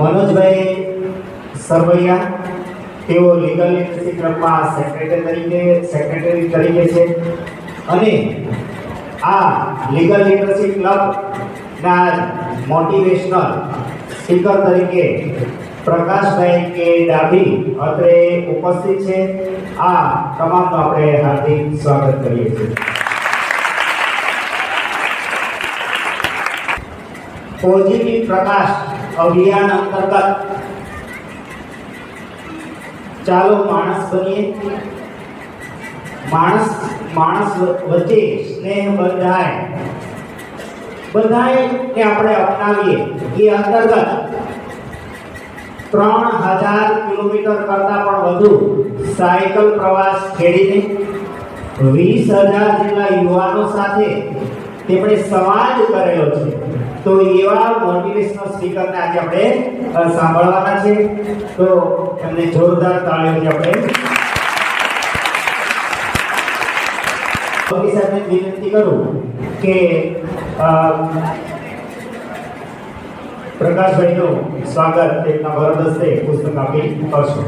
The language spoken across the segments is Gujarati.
મનોજભાઈ સરવૈયા, તેઓ લીગલ લિટરસી ક્લબમાં સેક્રેટરી તરીકે સેક્રેટરી તરીકે છે. અને આ લીગલ લિટરસી ક્લબના મોટિવેશનલ સ્પીકર તરીકે પ્રકાશભાઈ કે ડાભી અત્રે ઉપસ્થિત છે. આ તમામનું આપણે હાર્દિક સ્વાગત કરીએ છીએ. પોઝિટિવ પ્રકાશ અભિયાન અંતર્ગત ચાલો માણસ બનીએ. માણસ માણસ વચ્ચે સ્નેહ બંધાય. બધાએ ને આપણે અપનાવીએ. એ અંતર્ગત ત્રણ હજાર કિલોમીટર કરતાં પણ વધુ સાયકલ પ્રવાસ ખેડીને વીસ હજાર જેટલા યુવાનો સાથે તેમણે સમાજ કરેલો છે. તો એવા મોટિવેશનલ સ્પીકરને આજે આપણે સાંભળવાના છે. તો એમને જોરદાર તાળીઓથી આપણે ઓકે સાહેબને વિનંતી કરું કે પ્રકાશભાઈનું સ્વાગત તેમના વરદ હસ્તે પુસ્તક આપી કરશો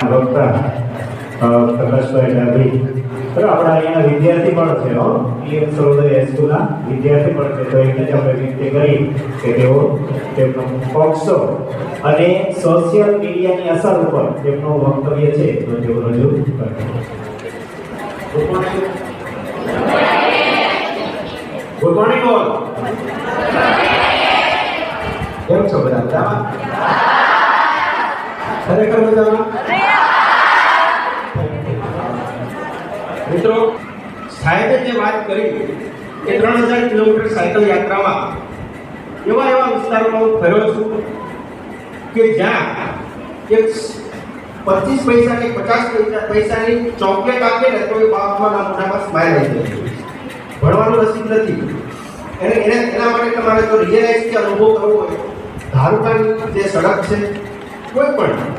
અ, પ્રકાશભાઈ ડાભી બરાબર આપણા અહીંયા વિદ્યાર્થી પણ છે હો પીએમ સરોદય હાઈસ્કૂલના વિદ્યાર્થી પણ છે તો એમને જ આપણે વિનંતી કરી કે તેઓ તેમનો પોક્સો અને સોશિયલ મીડિયાની અસર ઉપર તેમનું વક્તવ્ય છે તો તેઓ રજૂ કરે ગુડ મોર્નિંગ ઓલ કેમ છો બધા મજામાં ખરેખર મજામાં મિત્રો, સાહેબે જે વાત કરી કે ત્રણ હજાર કિલોમીટર સાયકલ યાત્રામાં એવા એવા વિસ્તારોમાં હું ફર્યો છું કે જ્યાં એક પચીસ પૈસા કે પચાસ પૈસા પૈસાની ચોકલેટ આપે ને તો એ બાપમાના મોઢામાં સ્માઇલ આવી જાય. ભણવાનું નસીબ નથી. એને એને, એના માટે તમારે જો રિયલાઇઝ કે અનુભવ કરવો હોય ધારુકાની જે સડક છે, કોઈ પણ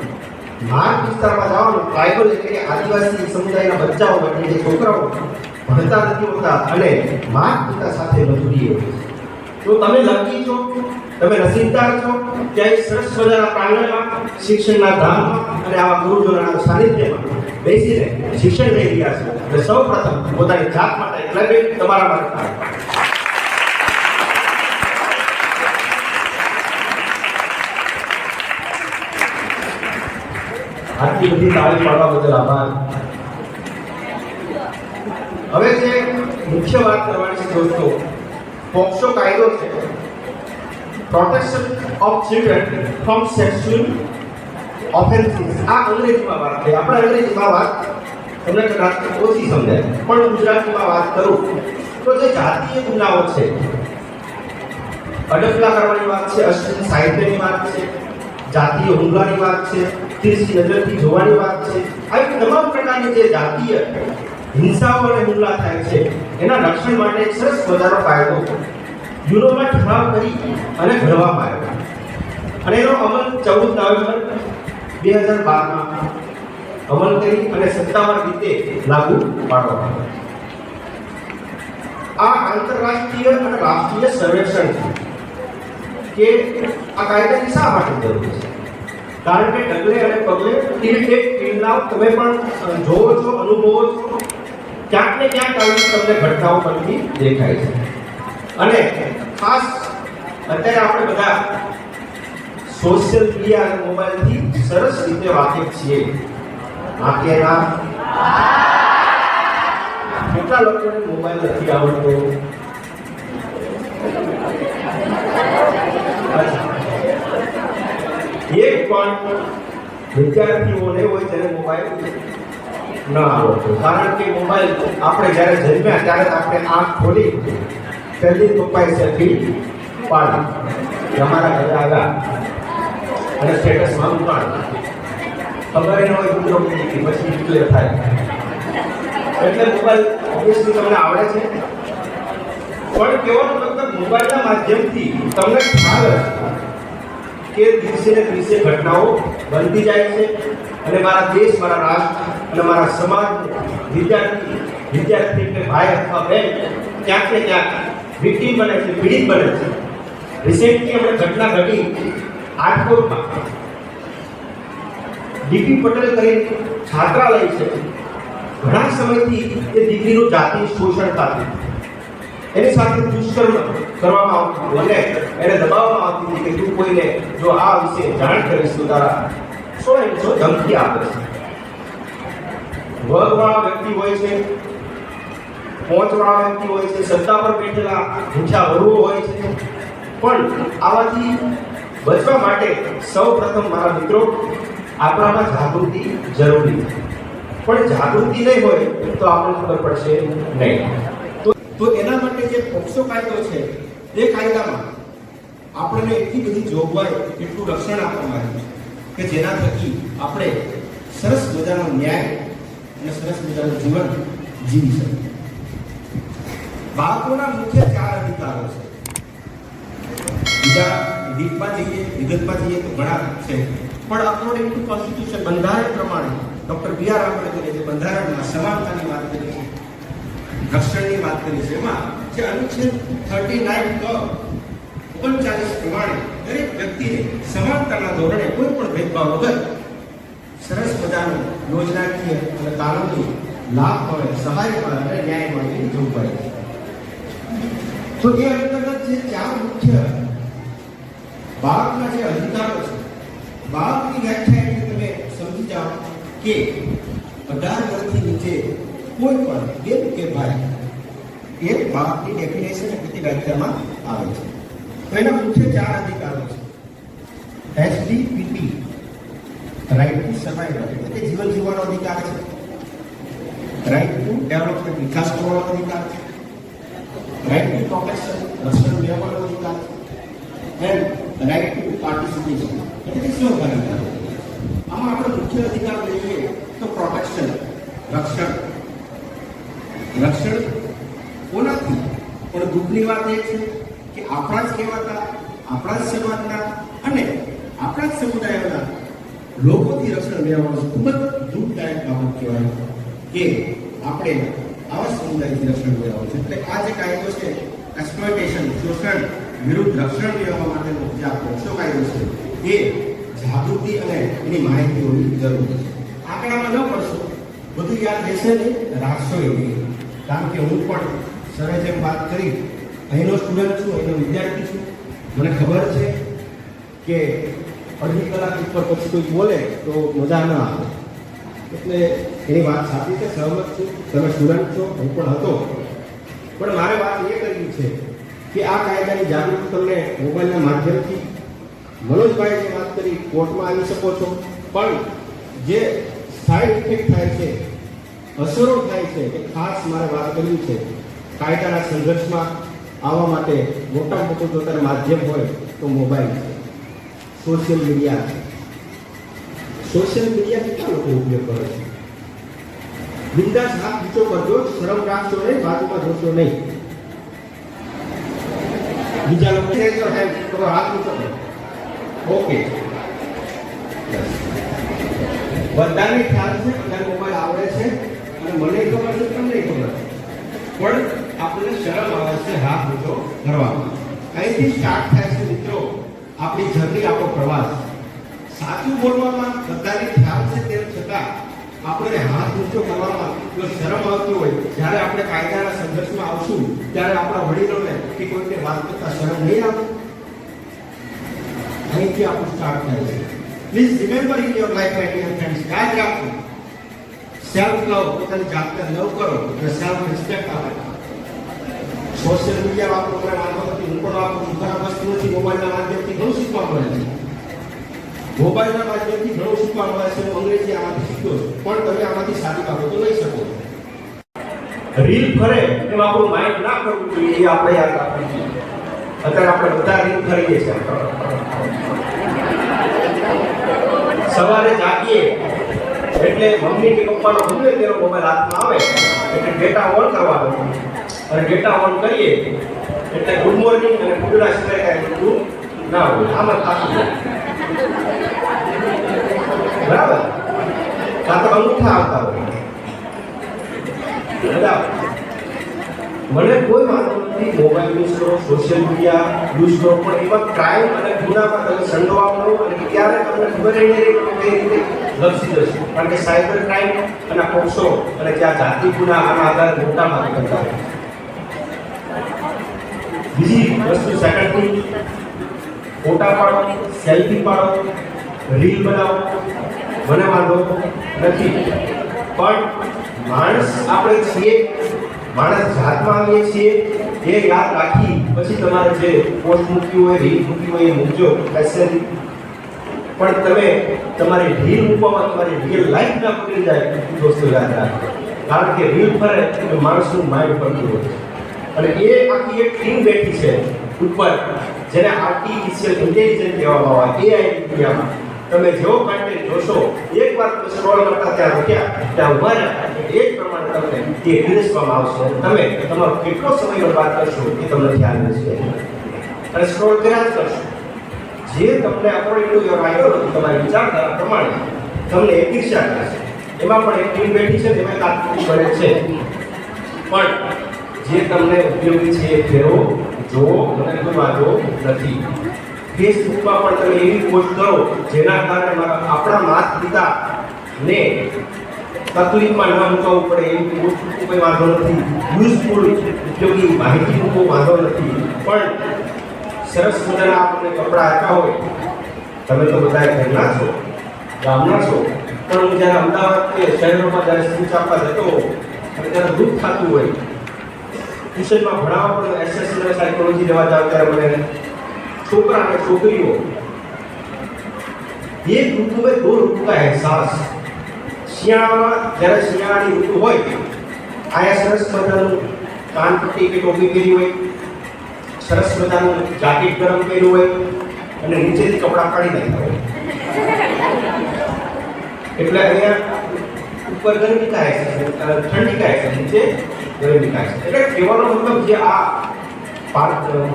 માર્ગ વિસ્તારમાં જવાનું ટ્રાઇબલ એટલે કે આદિવાસી સમુદાયના બચ્ચાઓ માટે જે છોકરાઓ ભણતા નથી હોતા અને માર્ગ પિતા સાથે મજૂરી તો તમે લકી છો, તમે નસીબદાર છો કે અહીં સરસ મજાના પ્રાંગણમાં શિક્ષણના ધામમાં અને આવા ગુરુજનોના સાનિધ્યમાં બેસીને શિક્ષણ લઈ રહ્યા છો. એટલે સૌ પ્રથમ પોતાની જાત માટે એટલે કે તમારા માટે આટલી બધી તાળી પાડવા બદલ આભાર. હવે જે મુખ્ય વાત કરવાની છે દોસ્તો, પોક્સો કાયદો છે. Protection of children from sexual offences આ અંગ્રેજીમાં વાત છે. આપણે અંગ્રેજીમાં વાત તમને કદાચ ઓછી સમજાય, પણ ગુજરાતીમાં વાત કરું. તો જે જાતીય ગુનાઓ છે અડકલા કરવાની વાત છે, અશ્લીલ સાહિત્યની વાત છે, જાતીય હુમલાની વાત છે તીરછી નજરથી જોવાની વાત છે. આવી તમામ પ્રકારની જે જાતીય હિંસાઓ અને હુમલા થાય છે, એના રક્ષણ માટે એક સરસ મજાનો કાયદો યુરોમાં ઠરાવ કરી અને ઘડવામાં આવ્યો અને એનો અમલ ચૌદ નવેમ્બર બે હજાર બારમાં અમલ કરી અને સત્તાવાર રીતે લાગુ પાડવામાં આવ્યો. આ આંતરરાષ્ટ્રીય અને રાષ્ટ્રીય સર્વેક્ષણ કે આ કાયદાની શા માટે જરૂર છે? કારણ કે ડગલે અને પગલે ઇરિટેટ ક્રિમિનલ તમે પણ જોવો છો, અનુભવો છો. ક્યાંક ને ક્યાંક આવી તમને ઘટનાઓ બનતી દેખાય છે. અને ખાસ અત્યારે આપણે બધા સોશિયલ મીડિયા અને મોબાઈલથી સરસ રીતે વાકેફ છીએ. વાકેના કેટલા લોકોને મોબાઈલ નથી આવડતો? એક પણ વિદ્યાર્થીઓને હોય ત્યારે મોબાઈલ ન આવડતો કારણ કે મોબાઈલ આપણે જ્યારે જન્મ્યા ત્યારે આપણે આંખ ખોલી પહેલી પપ્પાએ સેલ્ફી પાડી. અમારા ઘરે આવ્યા. અને સ્ટેટસમાં ઉપાડ ખબર ન હોય મિત્રો પછી ડિક્લેર થાય. એટલે મોબાઈલ ઓબ્વિયસલી તમને આવડે છે. પણ કેવાનો મતલબ મોબાઈલના માધ્યમથી તમને ખ્યાલ કે દિવસે ને દિવસે ઘટનાઓ બનતી જાય છે. અને મારા દેશ, મારા રાષ્ટ્ર અને મારા સમાજ, વિદ્યાર્થી વિદ્યાર્થી કે ભાઈ અથવા બહેન, ક્યાંક ને ક્યાંક વિક્ટિમ બને છે, પીડિત બને છે. રિસેન્ટલી આપણે ઘટના ઘટી આટકોટમાં ડીપી પટેલ કરી છાત્રાલય છે. ઘણા સમયથી એ દીકરીનું જાતિ શોષણ થતું. એની સાથે દુષ્કર્મ કરવામાં આવતું. અને એને દબાવવામાં આવતી હતી કે તું કોઈને જો આ વિશે જાણ કરીશ તો તારા સો એમ સો ધમકી આપે છે. વર્ગવાળા વ્યક્તિ હોય છે પહોંચવાળા વ્યક્તિ હોય છે, સત્તા પર બેઠેલા ઊંચા વરુઓ હોય છે. પણ આવાથી બચવા માટે સૌ પ્રથમ મારા મિત્રો, આપણામાં જાગૃતિ જરૂરી છે. પણ જાગૃતિ નહીં હોય તો આપણને ખબર પડશે નહીં. તો એના માટે જે પોક્સો કાયદો છે, એ કાયદામાં આપણને એટલી બધી જોગવાઈ એટલું રક્ષણ આપવામાં આવ્યું છે કે જેના થકી આપણે સરસ મજાનો ન્યાય અને સરસ મજાનું જીવન જીવી શકીએ. બાળકોના મુખ્ય ચાર અધિકારો છે. બીજા રીતમાં જઈએ, વિગતમાં જઈએ તો ઘણા છે. પણ અકોર્ડિંગ ટુ કોન્સ્ટિટ્યુશન બંધારણ પ્રમાણે ડોક્ટર બી આર આંબેડકરે જે બંધારણમાં સમાનતાની વાત કરી છે, રક્ષણની વાત કરી છે, એમાં જે અનુચ્છેદ થર્ટી નાઇન ઓગણચાલીસ પ્રમાણે દરેક વ્યક્તિને સમાનતાના ધોરણે કોઈ પણ ભેદભાવ વગર સરસ મજાનો યોજનાકીય અને કાનૂની લાભ મળે, સહાય મળે અને ન્યાય મળે એની પડે તો એ અંતર્ગત જે ચાર મુખ્ય બાળકના જે અધિકારો છે, બાળકની વ્યાખ્યા એટલે તમે સમજી જાઓ કે અઢાર વર્ષથી નીચે કોઈ પણ બેન કે ભાઈ એ બાળકની ડેફિનેશન બધી વ્યાખ્યામાં આવે છે. તો એના મુખ્ય ચાર અધિકારો છે. એસડીપીટી રાઇટ ટુ સર્વાઈવલ એટલે કે જીવન જીવવાનો અધિકાર છે. રાઇટ ટુ ડેવલપમેન્ટ વિકાસ કરવાનો અધિકાર છે. રાઇટ ટુ પ્રોટેક્શન રક્ષણ મેળવવાનો અધિકાર એન્ડ રાઇટ ટુ પાર્ટિસિપેશન એટલે કે સહભાગિતા આમાં આપણે મુખ્ય અધિકાર લઈએ તો પ્રોટેક્શન રક્ષણ. રક્ષણ કોનાથી? પણ દુઃખની વાત એ છે કે આપણા જ કહેવાતા, આપણા જ સમાજના અને આપણા જ સમુદાયના લોકોથી રક્ષણ મેળવવાનું ખૂબ જ દુઃખદાયક બાબત કહેવાય કે આપણે આવા સમુદાયથી રક્ષણ મેળવવાનું છે. એટલે આ જે કાયદો છે એક્સપ્લોટેશન શોષણ વિરુદ્ધ રક્ષણ મેળવવા માટેનો જે આ પોક્સો કાયદો છે, એ જાગૃતિ અને એની માહિતી હોવી જરૂરી છે. આંકડામાં ન પડશો, બધું યાદ રહેશે નહીં રાખશો નહીં કારણ કે હું પણ સરે જેમ વાત કરી અહીંનો સ્ટુડન્ટ છું, અહીંનો વિદ્યાર્થી છું. મને ખબર છે કે અડધી કલાક ઉપર પછી કોઈ બોલે તો મજા ન આવે. એટલે એની વાત સાચી છે, સહમત છું. તમે સ્ટુડન્ટ છો, હું પણ હતો. પણ મારે વાત એ કરવી છે કે આ કાયદાની જાગૃતિ તમને મોબાઈલના માધ્યમથી મનોજભાઈ જે વાત કરી, કોર્ટમાં આવી શકો છો. પણ જે સાઈડ ઇફેક્ટ થાય છે, અસરો થાય છે, એ ખાસ મારે વાત કરવી છે. કાયદાના સંઘર્ષમાં આવવા માટે મોટા મોટું જો તારે માધ્યમ હોય તો mobile social media social media કેટલા લોકો ઉપયોગ કરે છે? બિંદાસ હાથ ઊંચો કરજો, શરમ રાખશો નહીં બાજુમાં જોશો નહીં. બીજા લોકો કરો હાથ કરો. ઓકે. બધાને ખ્યાલ છે બધાને મોબાઈલ આવડે છે, અને મને ખબર છે તમને ખબર છે. પણ આપણને શરમ આવે છે. હાથ ઊંચો કરવામાં અહીંથી સ્ટાર્ટ થાય છે, મિત્રો, આપણી જર્ની આપણો પ્રવાસ. સાચું બોલવામાં બધાને ખ્યાલ છે તેમ છતાં આપણે હાથ ઊંચો કરવામાં જો શરમ આવતી હોય, જ્યારે આપણે કાયદાના સંઘર્ષમાં આવશું, ત્યારે આપણા વડીલોને કે કોઈને વાત કરતા શરમ નહીં આવે. અહીંથી આપણું સ્ટાર્ટ થાય છે. Please remember in your life my dear friends યાદ રાખો સેલ્ફ લવ પોતાની જાતને લવ કરો અને સેલ્ફ રિસ્પેક્ટ આપો સોશિયલ મીડિયા વાપરો મને વાંધો નથી હું પણ વાપરું ખરાબ વસ્તુ નથી મોબાઈલના માધ્યમથી ઘણું શીખવા મળે છે મોબાઈલના માધ્યમથી ઘણું શીખવા મળે છે હું અંગ્રેજી આમાંથી શીખ્યો છું પણ તમે આમાંથી સારી બાબતો લઈ શકો રીલ ફરે એમાં આપણું માઇન્ડ ના કરવું જોઈએ એ આપણે યાદ રાખવું જોઈએ અત્યારે આપણે બધા રીલ ફરીએ છીએ સવારે જાગીએ એટલે મમ્મી કે પપ્પાનો ગમે તેનો મોબાઈલ હાથમાં આવે, એટલે ડેટા ઓન કરવાનો અને ડેટા ઓન કરીએ એટલે ગુડ મોર્નિંગ અને ગુડના સિવાય કાંઈ બધું ના હોય. આમાં ખાતું બરાબર? કાં તો અંગૂઠા આવતા હોય. બરાબર? મને કોઈ વાંધો નથી. મોબાઈલ યુઝ કરો સોશિયલ મીડિયા યુઝ કરો, પણ એવા ક્રાઇમ અને ગુનામાં તમે સંડોવા પડો અને ત્યારે તમને ખબર નહીં રહે કે કઈ રીતે લપસી જશે. કારણ કે સાયબર ક્રાઇમ અને પોક્સો અને ત્યાં જાતિ ગુના આના આધારે મોટા માટે કરતા હોય. બીજી વસ્તુ સેકન્ડની ફોટા પાડો, સેલ્ફી પાડો, રીલ બનાવો, મને વાંધો નથી. પણ માણસ આપણે છીએ, માણસ જાતમાં આવીએ છીએ, એ યાદ રાખી પછી તમારે જે પોસ્ટ મૂકી હોય રીલ મૂકી હોય, એ મૂકજો મેસેજ પણ તમે તમારી રીલ મૂકવામાં તમારી રીલ લાઈફ ના પકડી જાય દોસ્તો યાદ રાખો કારણ કે રીલ ફરે માણસનું માઇન્ડ ફરતું હોય છે. અને એ આખી એક ટીમ બેઠી છે ઉપર જેને આર્ટિફિશિયલ ઇન્ટેલિજન્સ કહેવામાં આવે એઆઈ દુનિયામાં. તમે જેવો કન્ટેન્ટ જોશો એકવાર તમે સ્ક્રોલ કરતા ત્યાં રોક્યા, ત્યાં ઊભા રહ્યા એ જ પ્રમાણે તમને તે પીરસવામાં આવશે. તમે તમારો કેટલો સમય બરબાદ કરશો એ તમને ખ્યાલ રહેશે અને સ્ક્રોલ કર્યા જ કરશો. જે તમને અકોર્ડિંગ ટુ યોર આઈડિયોલોજી તમારી વિચારધારા પ્રમાણે તમને એક દિશા કરશે એમાં પણ એક ટીમ બેઠી છે જેમાં તાત્કાલિક બને છે. પણ જે તમને ઉપયોગી છે એ ફેરવો જુઓ, મને કોઈ વાંધો નથી. ફેસબુકમાં પણ તમે એવી પોસ્ટ કરો, જેના કારણે આપણા માતા પિતા ને તકલીફમાં ન મૂકવું પડે એવી પોસ્ટ કોઈ વાંધો નથી. યુઝફુલ ઉપયોગી માહિતી મૂકવો વાંધો નથી. પણ સરસ મજાના આપણને કપડાં આપ્યા હોય, તમે તો બધા ઘરના છો, ગામના છો, પણ હું જ્યારે અમદાવાદ કે શહેરોમાં જ્યારે સ્પીચ આપવા જતો ત્યારે દુઃખ થતું હોય. ટ્યુશનમાં ભણાવવા પણ એસએસસી અને સાયકોલોજી લેવા જાવ ત્યારે મને છોકરા અને છોકરીઓ એક ઋતુ में दो ऋतु का एहसास શિયાળામાં જ્યારે શિયાળાની ઋતુ હોય આયા સરસ મજાનું કાનપટ્ટી કે ટોપી પહેરી હોય સરસ મજાનું જાકેટ ગરમ પહેર્યું હોય અને નીચેથી કપડાં કાઢી નાખ્યા હોય એટલે અહીંયા ઉપર ગરમી થાય છે અ, ઠંડી થાય છે નીચે કહેવાનો મતલબ જે આ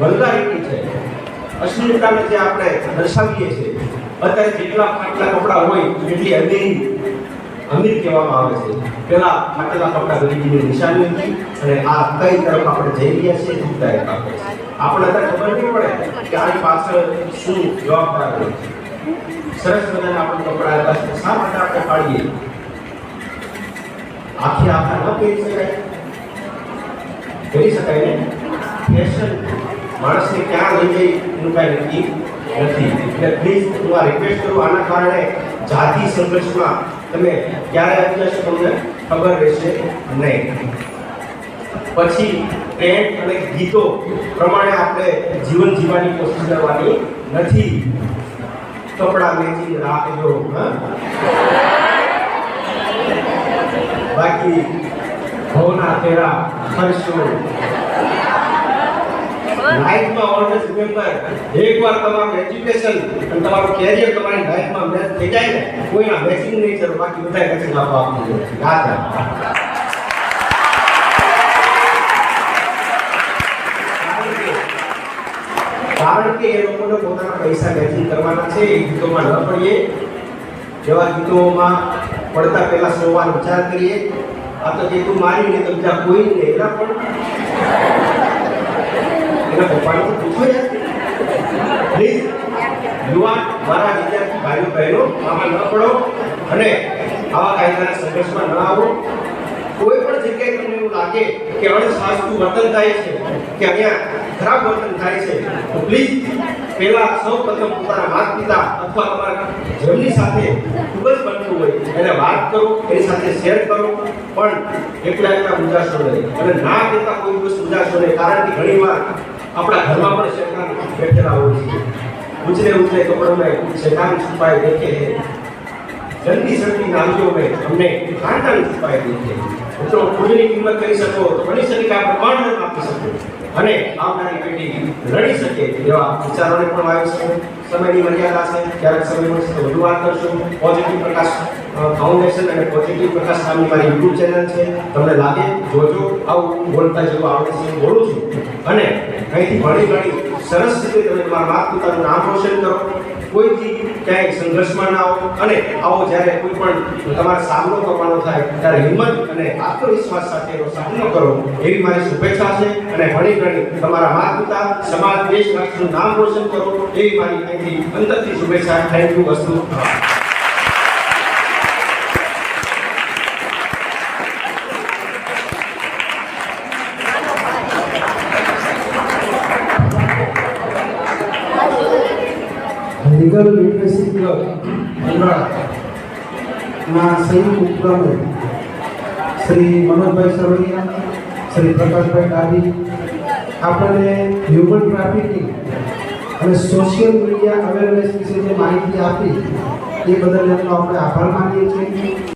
વલ્ગારિટી છે, અશ્લીલતાને જે આપણે દર્શાવીએ છીએ, અત્યારે જેટલા ફાટલા કપડાં હોય એટલી અમીરી, અમીર કહેવામાં આવે છે. પેલા ફાટેલા કપડાં ગરીબીની નિશાની અને આ કઈ તરફ આપણે જઈ છીએ આપણે અત્યારે ખબર નહીં પડે કે આની પાછળ શું જવાબદાર હોય છે. સરસ મજાના આપણે કપડાં હતા શા માટે આપણે પાડીએ? આખી આખા ન પહેરી શકાય. પહેરી શકાય ને? ફેશન માણસને ક્યાં લઈ જાય એનું કાંઈ નક્કી નથી. એટલે પ્લીઝ હું આ રિક્વેસ્ટ કરું, આના કારણે જાતિ સંઘર્ષમાં તમે ક્યારે આવી જશો તમને ખબર રહેશે નહીં. પછી ટ્રેન્ડ અને ગીતો પ્રમાણે આપણે જીવન જીવવાની કોશિશ કરવાની નથી. કપડા વેચી રાખજો બાકી ભવના તેરા ફરશો. લાઈફમાં ઓલવેઝ રિમેમ્બર એકવાર તમારું એજ્યુકેશન અને તમારું કેરિયર તમારી લાઈફમાં મેચ થઈ જાય ને, કોઈના મેચિંગ નહીં જરૂર બાકી બધા મેચિંગ આપવા જોઈએ યાદ કારણ કે- એ લોકોને પોતાના પૈસા મેચિંગ કરવાના છે, એ ગીતોમાં ન પડીએ. જેવા ગીતોમાં પડતા પહેલાં સોવાનો વિચાર કરીએ. આ તો જે તું મારી ને તો બીજા કોઈ નહીં એના પણ. એના પપ્પાને તો પૂછો પ્લીઝ યુવાન મારા વિદ્યાર્થી ભાઈઓ, બહેનો, આમાં ન પડો. અને આવા કાયદાના સંઘર્ષમાં ન આવો. કોઈ પણ જગ્યાએ તમને એવું લાગે કે અણસાચતું વર્તન થાય છે, કે અહીંયા ખરાબ વર્તન થાય છે, તો પ્લીઝ પહેલા સૌ પ્રથમ પોતાના માતા પિતા અથવા તમારા જેમની સાથે ખૂબ જ કરતું હોય, એને વાત કરો, એની સાથે શેર કરો, પણ એકલા એકલા ઉજાશો નહીં અને ના કહેતા કોઈ દિવસ ઉજાશો નહીં કારણ કે ઘણીવાર આપણા ઘરમાં પણ શેતાન બેઠેલા હોય છે. ઉજરે ઉજરે કપડમાં શેતાન છુપાય દેખે. જલ્દી શક્તિ નામજો મેં તમને ખાનદાન છુપાય દેખે. મિત્રો, ખુદની કિંમત કરી શકો ઘણી સદી આપણે પણ આપી શકો. અને આવનારી પેઢી લડી શકે એવા વિચારોને પણ વાવી છે, સમયની મર્યાદા છે, ક્યારેક સમય મળશે વધુ વાત કરશું. પોઝિટિવ પ્રકાશ ફાઉન્ડેશન અને પોઝિટિવ પ્રકાશ નામની મારી યુટ્યુબ ચેનલ છે. તમને લાગે, જોજો, આવું બોલતા જેવું આવડે છે બોલું છું. અને અહીંથી ઘણી ઘણી સરસ રીતે તમે તમારા માતા પિતાનું નામ રોશન કરો. કોઈથી ક્યાંય સંઘર્ષમાં ના આવો અને આવો જ્યારે કોઈ પણ તમારે સામનો કરવાનો થાય, ત્યારે હિંમત અને આત્મવિશ્વાસ સાથે એનો સામનો કરો એવી મારી શુભેચ્છા છે અને ઘણી ઘણી તમારા માતા પિતા સમાજ દેશ રાષ્ટ્રનું નામ રોશન કરો એવી મારી અહીંથી અંતરથી શુભેચ્છા. થેન્ક યુ વસ્તુ. લીગલ લિટરેસી ક્લબ અંdraના સંયુક્ત ઉપક્રમે શ્રી મનોજભાઈ સરવૈયા, શ્રી પ્રકાશભાઈ ડાબી આપણને હ્યુમન ટ્રાફિકિંગ અને સોશિયલ મીડિયા અવેરનેસ વિશે જે માહિતી આપી, એ બદલ એમનો આપણે આભાર માનીએ છીએ.